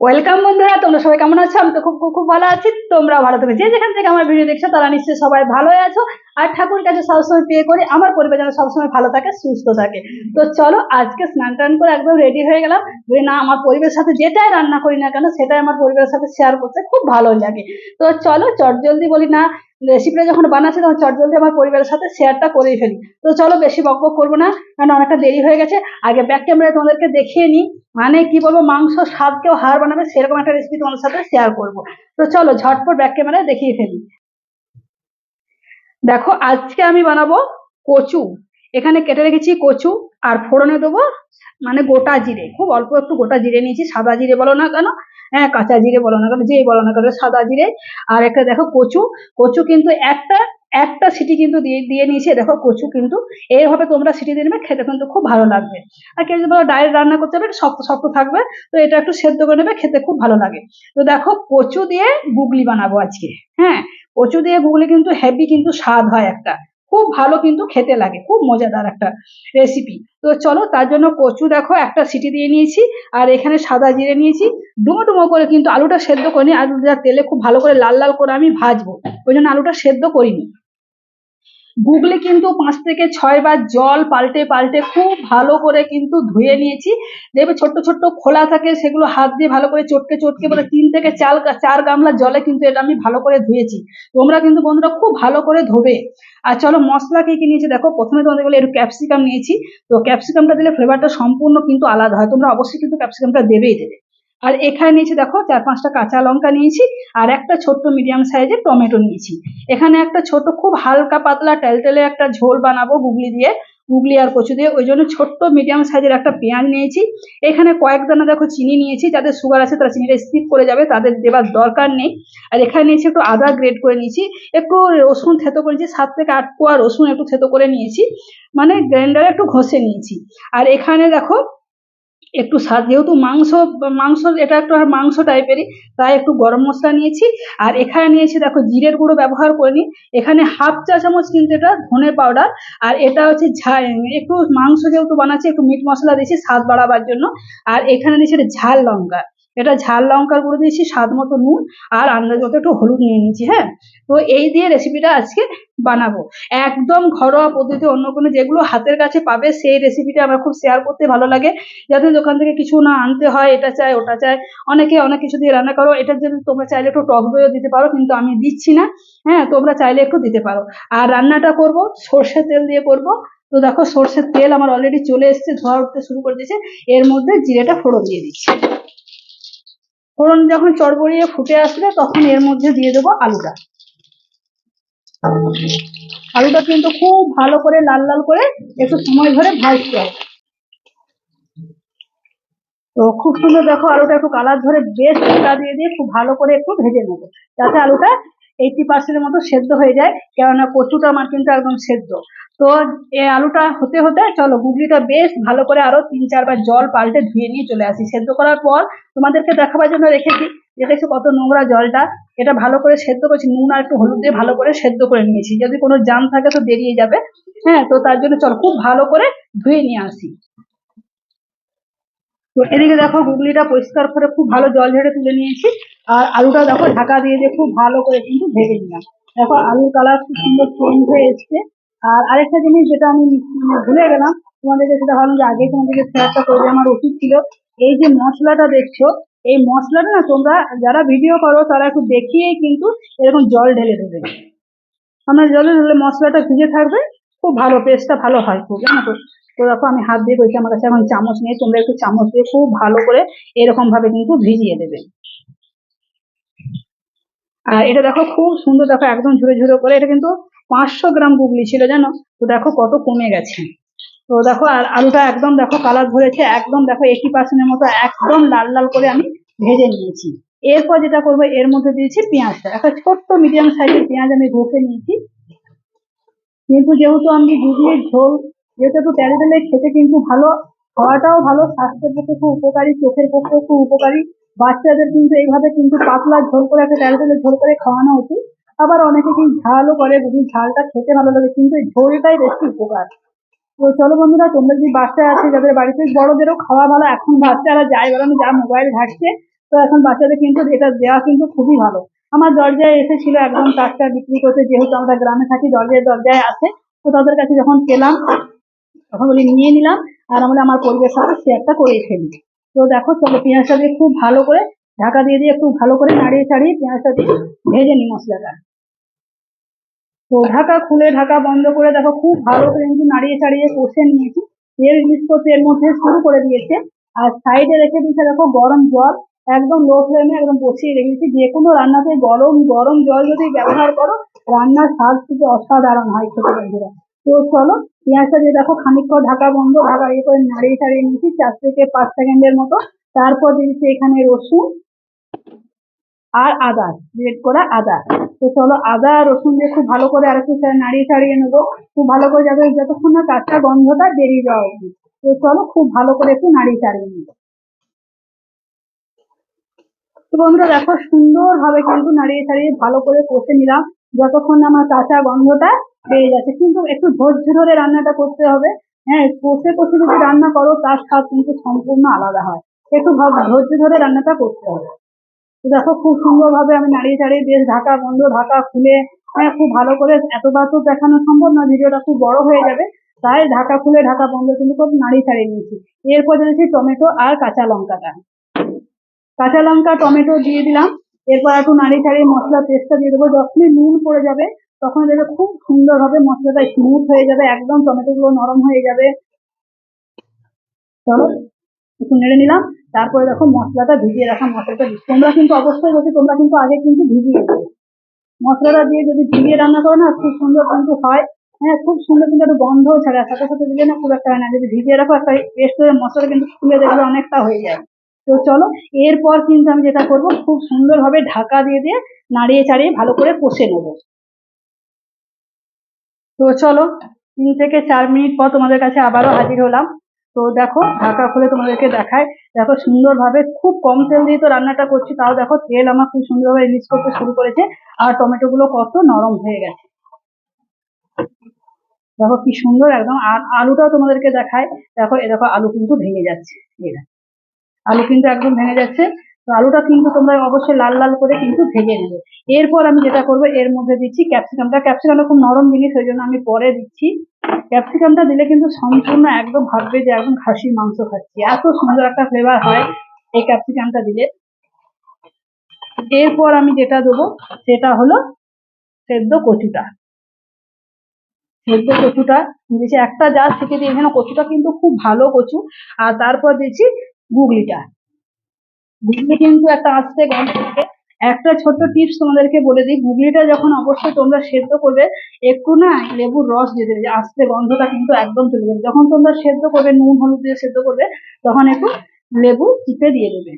Welcome বন্ধুরা, তোমরা সবাই কেমন আছো? আমি তো খুব খুব ভালো আছি। তোমরা ভালো থাকো। যে যেখান থেকে আমার ভিডিও দেখছ, তারা নিশ্চয়ই সবাই ভালোই আছো। আর ঠাকুর কাছে সবসময় পেয়ে করে, আমার পরিবার যেন সবসময় ভালো থাকে, সুস্থ থাকে। তো চলো, আজকে স্নান টান করে একদম রেডি হয়ে গেলাম। যে না, আমার পরিবারের সাথে যেটাই রান্না করি না কেন, সেটাই আমার পরিবারের সাথে শেয়ার করতে খুব ভালো লাগে। তো চলো চট জলদি বলি, না রেসিপিটা যখন বানাচ্ছি, তখন চট জলদি আমার পরিবারের সাথে শেয়ারটা করেই ফেলি। তো চলো বেশি বক বক করব না, কারণ অনেকটা দেরি হয়ে গেছে। আগে ব্যাক ক্যামেরায় তোমাদেরকে দেখিয়ে নিই মানে কি বলব, মাংস স্বাদকেও হার বানাবে সেরকম একটা রেসিপি তোমাদের সাথে শেয়ার করব। তো চলো ঝটপট ব্যাক ক্যামেরায় দেখিয়ে ফেলি। দেখো, আজকে আমি বানাবো কচু। এখানে কেটে রেখেছি কচু আর ফোড়নে দেবো মানে গোটা জিরে। খুব অল্প একটু গোটা জিরে নিয়েছি, সাদা জিরে বলো না কেন? হ্যাঁ কাঁচা জিরে বলো না কেন, যেই বলো না কেন, সাদা জিরে। আর একটা দেখো কচু কচু কিন্তু একটা একটা সিটি কিন্তু দিয়ে দিয়ে নিয়েছি। দেখো কচু কিন্তু এইভাবে তোমরা সিটি দিয়ে নেবে, খেতে কিন্তু খুব ভালো লাগবে। আর কেউ যদি বলো ডাইরেক্ট রান্না করতে হবে শক্ত শক্ত থাকবে, তো এটা একটু সেদ্ধ করে নেবে, খেতে খুব ভালো লাগে। তো দেখো কচু দিয়ে গুগলি বানাবো আজকে। হ্যাঁ কচু দিয়ে গুগলি কিন্তু হেভি কিন্তু স্বাদ হয় একটা। খুব ভালো কিন্তু খেতে লাগে, খুব মজাদার একটা রেসিপি তো চলো তার জন্য কচু দেখো, একটা সিটি দিয়ে নিয়েছি, আর এখানে সাদা জিরে নিয়েছি। ডুমো ডুমো করে কিন্তু আলুটা সেদ্ধ করিনি আলুটা তেলে খুব ভালো করে লাল লাল করে আমি ভাজবো, ওই জন্য আলুটা সেদ্ধ করিনি। গুগলে কিন্তু পাঁচ থেকে ছয় বার জল পাল্টে পাল্টে খুব ভালো করে কিন্তু ধুয়ে নিয়েছি। দেখবে ছোট্ট ছোট্ট খোলা থাকে, সেগুলো হাত দিয়ে ভালো করে চটকে চটকে মানে তিন থেকে চার চার গামলা জলে কিন্তু এটা আমি ভালো করে ধুয়েছি। তোমরা কিন্তু বন্ধুরা খুব ভালো করে ধোবে। আর চলো মশলা কি কি নিয়েছি দেখো, প্রথমে তোমাদের বলে একটু ক্যাপসিকাম নিয়েছি। তো ক্যাপসিকামটা দিলে ফ্লেভারটা সম্পূর্ণ কিন্তু আলাদা হয়, তোমরা অবশ্যই কিন্তু ক্যাপসিকামটা দেবেই দেবে। আর এখানে নিয়েছি, দেখো, চার পাঁচটা কাঁচা লঙ্কা নিয়েছি আর একটা ছোট্ট মিডিয়াম সাইজের টমেটো নিয়েছি। এখানে একটা ছোট, খুব হালকা পাতলা টেলটেলে একটা ঝোল বানাবো গুগলি দিয়ে, গুগলি আর কচু দিয়ে। ওই জন্য ছোট্ট মিডিয়াম সাইজের একটা পেঁয়াজ নিয়েছি। এখানে কয়েক দানা, দেখো, চিনি নিয়েছি যাদের সুগার আছে তারা চিনিটা স্কিপ করে যাবে, তাদের দেবার দরকার নেই। আর এখানে নিয়েছি একটু আদা গ্রেড করে নিয়েছি। একটু রসুন থেতো করেছি সাত থেকে আট কোয়া রসুন একটু থেতো করে নিয়েছি। মানে গ্রাইন্ডারে একটু ঘষে নিয়েছি। আর এখানে, দেখো একটু স্বাদ, যেহেতু মাংস মাংস এটা একটু আর মাংস টাইপেরই তাই একটু গরম মশলা নিয়েছি। আর এখানে নিয়েছি, দেখো, জিরের গুঁড়ো ব্যবহার করিনি। এখানে হাফ চা চামচ কিন্তু এটা ধনে পাউডার আর এটা হচ্ছে ঝাল। একটু মাংস যেহেতু বানাচ্ছি, একটু মিট মশলা দিয়েছি, স্বাদ বাড়াবার জন্য। আর এখানে দিয়েছি এটা ঝাল লঙ্কা। এটা ঝাল লঙ্কার গুঁড়ো দিয়েছি, স্বাদ মতো নুন আর আন্দাজ মতো একটু হলুদ নিয়ে নিয়েছি হ্যাঁ? তো এই দিয়ে রেসিপিটা আজকে বানাবো। একদম ঘরোয়া পদ্ধতি অন্য কোনো যেগুলো হাতের কাছে পাবে, সেই রেসিপিটা আমার খুব শেয়ার করতে ভালো লাগে। যাতে দোকান থেকে কিছু না আনতে হয়, এটা চাই, ওটা চাই, অনেকে অনেক কিছু দিয়ে রান্না করো, এটার জন্য তোমরা চাইলে একটু টক দইও দিতে পারো, কিন্তু আমি দিচ্ছি না হ্যাঁ? তোমরা চাইলে একটু দিতে পারো। আর রান্নাটা করব, সর্ষের তেল দিয়ে করব। তো দেখো, সর্ষের তেল আমার অলরেডি চলে এসেছে, ধোয়া উঠতে শুরু করে দিয়েছে। এর মধ্যে জিরেটা ফোড়ন দিয়ে দিচ্ছি। ফোড়ন যখন চড়বড়িয়ে ফুটে আসবে, তখন এর মধ্যে দিয়ে দেবো আলুটা। আলুটা কিন্তু খুব ভালো করে লাল লাল করে একটু সময় ধরে ভাজতে হবে। তো খুব সুন্দর দেখো আলুটা একটু কালার ধরে বেশ দিয়ে দিয়ে খুব ভালো করে একটু ভেজে নেব। যাতে আলুটা এইটি পার্সেন্টের মতো সেদ্ধ হয়ে যায়, কেননা কচুটা আমার কিন্তু একদম সেদ্ধ। তো এই আলুটা হতে হতে চলো গুগলিটা বেশ ভালো করে আরও তিন চারবার জল পাল্টে ধুয়ে নিয়ে চলে আসি। সেদ্ধ করার পর তোমাদেরকে দেখাবার জন্য রেখেছি যে দেখছ কত নোংরা জলটা? এটা ভালো করে সেদ্ধ করেছি, নুন আর একটু হলুদ দিয়ে ভালো করে সেদ্ধ করে নিয়েছি। যদি কোনো জাম থাকে তো বেরিয়ে যাবে। হ্যাঁ তো তার জন্য চলো খুব ভালো করে ধুয়ে নিয়ে আসি। তো এদিকে দেখো গুগলিটা পরিষ্কার করে খুব ভালো জল ঝেড়ে তুলে নিয়েছি। আর আলুটা দেখো ঢাকা দিয়ে দিয়ে খুব ভালো করে কিন্তু ভেজে নিলাম। দেখো আলুর কালার খুব সুন্দর চেঞ্জ হয়ে এসছে। আর আরেকটা জিনিস যেটা আমি মানে ভুলে গেলাম, তোমাদেরকে সেটা ভাবলাম যে আগে তোমাদেরকে শেয়ারটা করে দেওয়া আমার উচিত ছিল। এই যে মশলাটা দেখছ, এই মশলাটা না তোমরা যারা ভিডিও করো তারা একটু দেখিয়েই কিন্তু এরকম জল ঢেলে দেবে। আমরা জলে ঢেলে মশলাটা ভিজে থাকবে, খুব ভালো পেস্টটা ভালো হয় খুব, জানো তো? তো দেখো আমি হাত দিয়ে করেছি আমার কাছে এখন চামচ নেই, তোমরা একটু চামচ দিয়ে খুব ভালো করে এরকম ভাবে কিন্তু ভিজিয়ে দেবে। আর এটা দেখো খুব সুন্দর, দেখো একদম ঝুড়ে ঝুড়ে করে, এটা কিন্তু পাঁচশো গ্রাম গুগলি ছিল জানো? তো দেখো কত কমে গেছে। তো দেখো, আর আলুটা একদম দেখো কালার ধরেছে একদম দেখো এইটি পার্সেন্টের মতো, একদম লাল লাল করে আমি ভেজে নিয়েছি। এরপর যেটা করব, এর মধ্যে দিয়েছি পেঁয়াজটা। একটা ছোট্ট মিডিয়াম সাইজের পেঁয়াজ আমি ঘষে নিয়েছি। কিন্তু যেহেতু আমি গুগলির ঝোল যেহেতু তেলে খেতে কিন্তু ভালো, খাওয়াটাও ভালো, স্বাস্থ্যের পক্ষে খুব উপকারী, চোখের পক্ষে খুব উপকারী। বাচ্চাদের কিন্তু এইভাবে কিন্তু পাতলা ঝোল করে একটা তেলে ঝোল করে খাওয়ানো উচিত। আবার অনেকে কিন্তু ঝালও করে, যদি ঝালটা খেতে ভালো লাগে, কিন্তু এই ঝোলটাই বেশি উপকার। তো চলো বন্ধুরা, তোমরা যদি বাচ্চা আছে, যাদের বাড়িতে বড়দেরও খাওয়া ভালো, এখন বাচ্চারা যায় বেড়ানো যা মোবাইল ঘাটছে, তো এখন বাচ্চাদের কিন্তু এটা দেওয়া কিন্তু খুবই ভালো। আমার দরজায় এসেছিল একদম টাটকা বিক্রি করতে, যেহেতু আমরা গ্রামে থাকি, দরজায় দরজায় আসে তো তাদের কাছে যখন পেলাম তখন বলি, নিয়ে নিলাম। আর আমরা আমার পরিবেশের সাথে শেয়ারটা করে ফেলি তো দেখো, চলো পেঁয়াজটা দিয়ে খুব ভালো করে ঢাকা দিয়ে দিয়ে একটু ভালো করে নাড়িয়ে ছাড়িয়ে পেঁয়াজটা দিয়ে ভেজে নিই মশলাটা। তো ঢাকা খুলে ঢাকা বন্ধ করে দেখো, খুব ভালো করে কিন্তু নাড়িয়ে চাড়িয়ে কষে নিয়েছি। তেল মিক্স এর মধ্যে শুরু করে দিয়েছে। আর সাইডে রেখে দিয়েছে দেখো, গরম জল। একদম লো ফ্লেমে একদম বসিয়ে রেখেছি। যে কোনো রান্নাতে গরম গরম জল যদি ব্যবহার করো, রান্নার স্বাদ কিন্তু অসাধারণ হয় খেতে বন্ধুরা। তো চলো পেঁয়াজটা দিয়ে দেখো খানিকক্ষণ ঢাকা বন্ধ ঢাকা ইয়ে করে নাড়িয়ে চাড়িয়ে নিয়েছি, চার থেকে পাঁচ সেকেন্ডের মতো। তারপর দিয়েছি এখানে রসুন আর আদা গ্রেট করা আদা। তো চলো, আদা আর রসুন দিয়ে খুব ভালো করে আর একটু নাড়িয়ে চাড়িয়ে নেব। খুব ভালো করে যাবে যতক্ষণ না কাঁচা গন্ধটা বেরিয়ে যাওয়া উচিত। তো চলো, খুব ভালো করে একটু নাড়িয়ে চাড়িয়ে নেব। তো বন্ধুরা, দেখো সুন্দর ভাবে কিন্তু নাড়িয়ে চাড়িয়ে ভালো করে কষে নিলাম। যতক্ষণ আমার কাঁচা গন্ধটা বেরিয়ে যাচ্ছে। কিন্তু একটু ধৈর্য ধরে রান্নাটা করতে হবে। হ্যাঁ কষে কষে যদি রান্না করো, তার স্বাদ কিন্তু সম্পূর্ণ আলাদা হয়। একটু ধৈর্য ধরে রান্নাটা করতে হবে। দেখো, খুব সুন্দর ভাবে আমি নাড়িয়ে চাড়িয়ে বেশ ঢাকা বন্ধ, ঢাকা খুলে হ্যাঁ খুব ভালো করে এতবার তো দেখানো সম্ভব না, ভিডিওটা খুব বড় হয়ে যাবে। তাই ঢাকা খুলে, ঢাকা বন্ধ কিন্তু খুব নাড়িয়ে ছাড়িয়ে নিয়েছি। এরপর দিয়েছি টমেটো আর কাঁচা লঙ্কাটা। কাঁচা লঙ্কা, টমেটো দিয়ে দিলাম। এরপর একটু নাড়িয়ে ছাড়িয়ে মশলা পেস্টটা দিয়ে দেবো। যখনই নুন পড়ে যাবে তখন দেখবে খুব সুন্দরভাবে মশলাটা স্মুথ হয়ে যাবে, একদম টমেটো গুলো নরম হয়ে যাবে। চলো, একটু নেড়ে নিলাম। তারপরে দেখো মশলাটা ভিজিয়ে রাখা মশলাটা তোমরা কিন্তু অবশ্যই বলছি তোমরা কিন্তু আগে কিন্তু ভিজিয়ে মশলাটা দিয়ে যদি ভিজিয়ে রান্না করো না, খুব সুন্দর কিন্তু হয়। হ্যাঁ খুব সুন্দর কিন্তু একটু গন্ধও ছাড়া। সাথে সাথে দিলে না খুব একটা হয় না। যদি ভিজিয়ে রাখো, একটা পেস্ট হয়ে মশলা কিন্তু খুলে দেখবে অনেকটা হয়ে যায়। তো চলো, এরপর কিন্তু আমি যেটা করব, খুব সুন্দরভাবে ঢাকা দিয়ে দিয়ে নাড়িয়ে চাড়িয়ে ভালো করে কষে নেব। তো চলো, তিন থেকে চার মিনিট পর তোমাদের কাছে আবারও হাজির হলাম। তো দেখো, ঢাকা খুলে তোমাদেরকে দেখায়, দেখো সুন্দরভাবে খুব কম তেল দিয়ে তো রান্নাটা করছি, তাও দেখো তেল আমার খুব সুন্দরভাবে রিলিজ করতে শুরু করেছে, আর টমেটো গুলো কত নরম হয়ে গেছে। দেখো কি সুন্দর একদম, আর আলুটাও তোমাদেরকে দেখায়, দেখো, এ দেখো আলু কিন্তু ভেঙে যাচ্ছে আলু কিন্তু একদম ভেঙে যাচ্ছে তো আলুটা কিন্তু তোমরা অবশ্যই লাল লাল করে কিন্তু ভেজে নেবে এরপর আমি যেটা করব, এর মধ্যে দিচ্ছি ক্যাপসিকামটা। ক্যাপসিকামটা খুব নরম জিনিস, ওই জন্য আমি পরে দিচ্ছি। ক্যাপসিকামটা দিলে কিন্তু সম্পূর্ণ একদম ভাববে যে একদম খাসির মাংস খাচ্ছি। এত সুন্দর একটা ফ্লেভার হয় এই ক্যাপসিকামটা দিলে। এরপর আমি যেটা দেবো, সেটা হলো সেদ্ধ কচুটা। সেদ্ধ কচুটা দিয়েছি। একটা জাল থেকে এখানে কচুটা কিন্তু খুব ভালো কচু। আর তারপর দিয়েছি গুগলিটা। গুগলি কিন্তু একটা আস্তে গন্ধ থাকে একটা ছোট্ট টিপস তোমাদেরকে বলে দিই গুগলিটা যখন অবশ্যই তোমরা সেদ্ধ করবে, একটু না লেবুর রস দিয়ে দেবে, আস্তে গন্ধটা কিন্তু একদম চলে যাবে। যখন তোমরা সেদ্ধ করবে, নুন, হলুদ দিয়ে সেদ্ধ করবে, তখন একটু লেবু চিপে দিয়ে দেবে।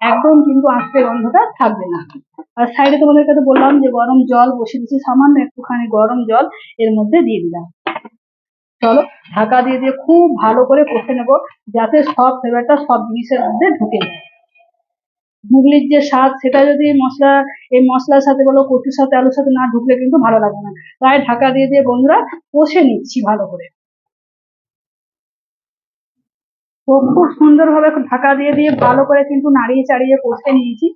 একদম কিন্তু আস্তে গন্ধটা থাকবে না। আর সাইডে তোমাদেরকে তো বললাম যে, গরম জল বসিয়ে দিচ্ছি সামান্য একটুখানি গরম জল এর মধ্যে দিয়ে দিলাম। চলো, ঢাকা দিয়ে দিয়ে খুব ভালো করে কষে নেব, যাতে সব ফ্লেভারটা সব জিনিসের মধ্যে ঢুকে যায়। মুগলির যে স্বাদ, সেটা যদি মশলা, এই মশলার সাথে বলো, কচুর সাথে, আলুর সাথে না ঢুকলে কিন্তু ভালো লাগবে না। তাই ঢাকা দিয়ে দিয়ে বন্ধুরা কষে নিচ্ছি ভালো করে। তো খুব সুন্দরভাবে ঢাকা দিয়ে দিয়ে ভালো করে কিন্তু নাড়িয়ে চাড়িয়ে কষে নিয়েছি।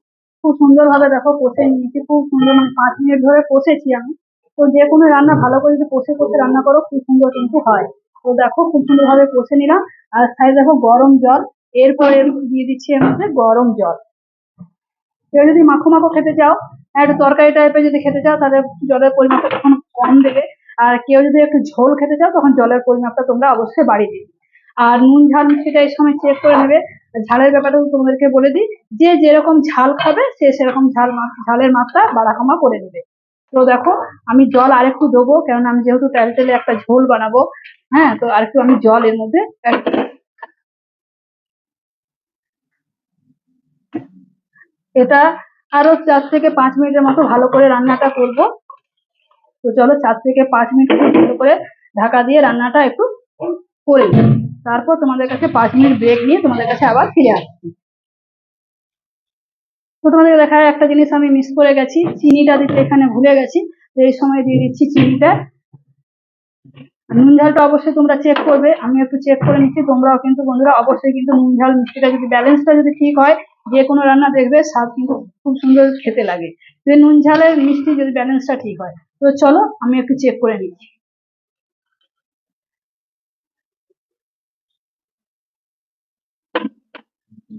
খুব সুন্দরভাবে দেখো কষে নিয়েছি, খুব সুন্দর মানে পাঁচ মিনিট ধরে কষেছি আমি। তো যে কোনো রান্না ভালো করে যদি কষে কষে রান্না করো, খুব সুন্দর কিন্তু হয়। তো দেখো খুব সুন্দরভাবে কষে নিলাম। আর সাইড দেখো গরম জল, এরপরে দিয়ে দিচ্ছি মধ্যে গরম জল। কেউ যদি মাখো মাখো খেতে চাও একটু তরকারি টাইপের যদি খেতে চাও, তাহলে জলের পরিমাপটা তখন কম দেবে। আর কেউ যদি একটু ঝোল খেতে চাও, তখন জলের পরিমাপটা তোমরা অবশ্যই বাড়িয়ে দিবে। আর নুন ঝাল মিষ্টিটা এই সময় চেক করে নেবে। ঝালের ব্যাপারটা তোমাদেরকে বলে দিই, যে যেরকম ঝাল খাবে, সে সেরকম ঝাল ঝালের মাত্রা বাড়া কমা করে নেবে। তো দেখো, আমি জল আরেকটু দেবো, কেননা আমি যেহেতু তেল তেলে একটা ঝোল বানাবো হ্যাঁ তো আরেকটু আমি জল এর মধ্যে add করব। এটা আরও চার থেকে পাঁচ মিনিটের মতো ভালো করে রান্নাটা করব। তো চলো চার থেকে পাঁচ মিনিট ভালো করে ঢাকা দিয়ে রান্নাটা একটু করে তারপর তোমাদের কাছে পাঁচ মিনিট ব্রেক নিয়ে তোমাদের কাছে আবার ফিরে আসছি। তো তোমাদের দেখায় একটা জিনিস আমি মিস করে গেছি, চিনিটা দিতে এখানে ভুলে গেছি এই সময় দিয়ে দিচ্ছি চিনিটা। নুন ঝালটা অবশ্যই তোমরা চেক করবে আমি একটু চেক করে নিচ্ছি, তোমরাও কিন্তু বন্ধুরা অবশ্যই কিন্তু নুন ঝাল মিষ্টিটা যদি ব্যালেন্সটা যদি ঠিক হয় যে কোনো রান্না দেখবে, স্বাদ কিন্তু খুব সুন্দর খেতে লাগে। যদি নুন ঝালের মিষ্টি, যদি ব্যালেন্সটা ঠিক হয়। তো চলো, আমি একটু চেক করে নিচ্ছি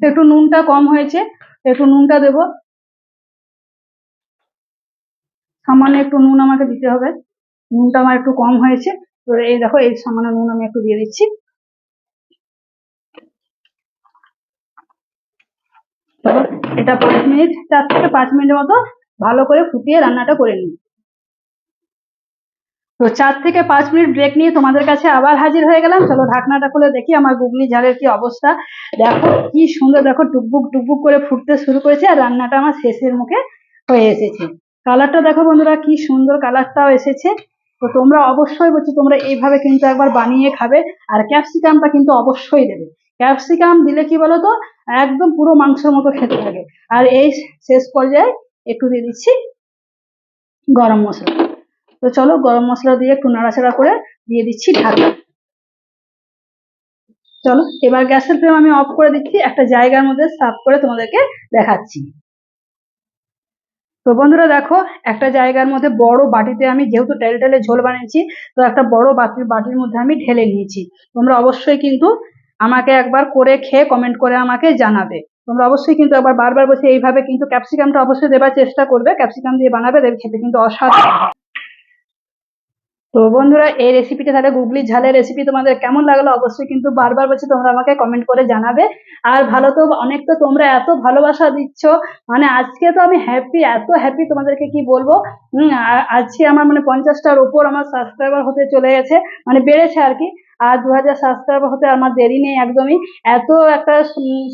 একটু নুনটা কম হয়েছে, একটু নুনটা দেবো। সামান্য একটু নুন আমাকে দিতে হবে। নুনটা আমার একটু কম হয়েছে। তো এই দেখো, এই সামান্য নুন আমি একটু দিয়ে দিচ্ছি চলো এটা পাঁচ মিনিট চার থেকে পাঁচ মিনিটের মতো ভালো করে ফুটিয়ে রান্নাটা করে নিই তো চার থেকে পাঁচ মিনিট ব্রেক নিয়ে তোমাদের কাছে আবার হাজির হয়ে গেলাম। চলো ঢাকনাটা খুলে দেখি আমার গুগলি ঝালের কি অবস্থা। দেখো কি সুন্দর, দেখো টুকবুক টুকবুক করে ফুটতে শুরু করেছে আর রান্নাটা আমার শেষের মুখে হয়ে এসেছে। কালারটা দেখো বন্ধুরা, কি সুন্দর কালারটাও এসেছে। তো তোমরা অবশ্যই বলছি তোমরা এইভাবে কিন্তু একবার বানিয়ে খাবে আর ক্যাপসিকামটা কিন্তু অবশ্যই দেবে। ক্যাপসিকাম দিলে কি বলো তো একদম পুরো মাংসের মতো খেতে থাকে আর এই শেষ পর্যায়ে একটু দিয়ে দিচ্ছি গরম মশলা। তো চলো গরম মশলা দিয়ে একটু নাড়াচাড়া করে দিয়ে দিচ্ছি ঢাকা। চলো, এবার গ্যাসের ফ্লেম আমি অফ করে দিচ্ছি, একটা জায়গার মধ্যে সার্ভ করে তোমাদেরকে দেখাচ্ছি। তো বন্ধুরা দেখো, একটা জায়গার মধ্যে বড় বাটিতে আমি যেহেতু টেলে টেলে ঝোল বানিয়েছি, তো একটা বড় বাটির বাটির মধ্যে আমি ঢেলে নিয়েছি। তোমরা অবশ্যই কিন্তু আমাকে একবার করে খেয়ে কমেন্ট করে আমাকে জানাবে। তোমরা অবশ্যই কিন্তু একবার বারবার বসে এইভাবে কিন্তু ক্যাপসিকামটা অবশ্যই দেবার চেষ্টা করবে। ক্যাপসিকাম দিয়ে বানাবে, দেখবে খেতে কিন্তু অসাধারণ। তো বন্ধুরা, এই রেসিপিটা তাহলে গুগলি ঝালের রেসিপি তোমাদের কেমন লাগল অবশ্যই কিন্তু বারবার বলছি, তোমরা আমাকে কমেন্ট করে জানাবে। আর ভালো তো, অনেক তো তোমরা এত ভালোবাসা দিচ্ছ। মানে আজকে তো আমি হ্যাপি এত হ্যাপি তোমাদেরকে কি বলব? হম আজকে আমার মানে পঞ্চাশটার ওপর আমার সাবস্ক্রাইবার হতে চলে গেছে মানে বেড়েছে আর কি। আর দু হাজার সাবস্ক্রাইবার হতে আমার দেরি নেই একদমই। এত একটা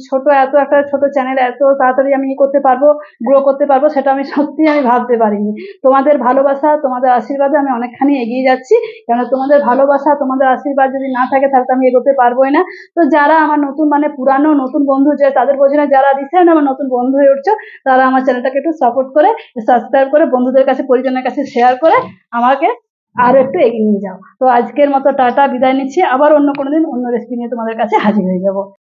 ছোট, এত একটা ছোট চ্যানেল এত তাড়াতাড়ি আমি করতে পারব গ্রো করতে পারব, সেটা আমি সত্যি আমি ভাবতে পারিনি। তোমাদের ভালোবাসা, তোমাদের আশীর্বাদে আমি অনেকখানি এগিয়ে যাচ্ছি। কেন তোমাদের ভালোবাসা, তোমাদের আশীর্বাদ যদি না থাকে, তাহলে আমি এগোতে পারবোই না। তো যারা আমার নতুন মানে পুরানো নতুন বন্ধু, যে তাদের বোঝে না যারা রিসেন্ট আমার নতুন বন্ধু হয়ে উঠছো, তারা আমার চ্যানেলটাকে একটু সাপোর্ট করে সাবস্ক্রাইব করে বন্ধুদের কাছে পরিজনের কাছে শেয়ার করে আমাকে আর একটু এগিয়ে নিয়ে যাও। তো আজকের মতো টাটা, বিদায় নিচ্ছি। আবার অন্য কোনো দিন অন্য রেসিপি নিয়ে তোমাদের কাছে হাজির হয়ে যাব।